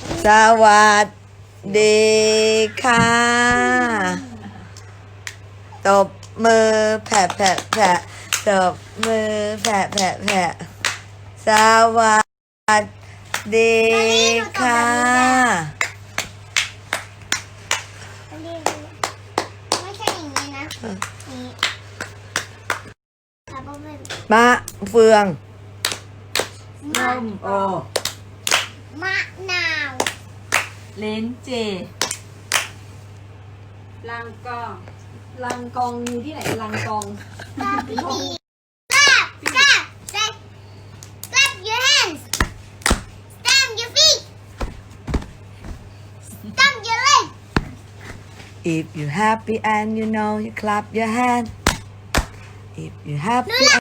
สวัสดีค่ะ ตบมือแผะแผะแผะตบมือแผะแผะแผะสวัสดีค่ะ ไม่ใช่อย่างนี้นะนี่แต่ว่าเป็นมะเฟือง ส้มโอ มะนาว เลนเจ ลังกอง ลังกองอยู่ที่ไหนลังกองตาพี่ดี clap clap say clap your hands stamp your feet stamp your leg If you happy and you know you clap your hand If you happy